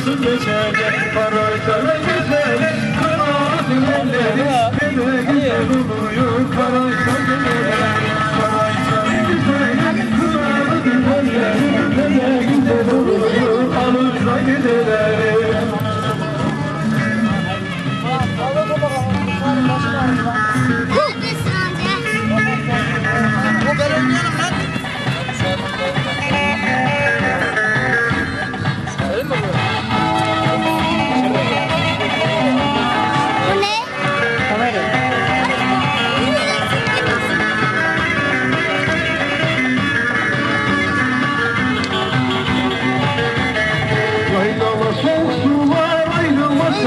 nasıl geçecek? Paroy sana güzel Kanaat elleri Beni güzel oluyor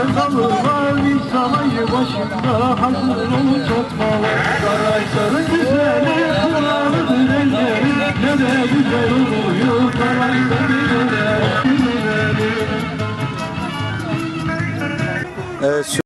sevdalı mavi sarayı başında hazır ol çatmalı Saray sarı güzeli kralıdır elleri ne de güzel oluyor saray sarı güzeli Evet,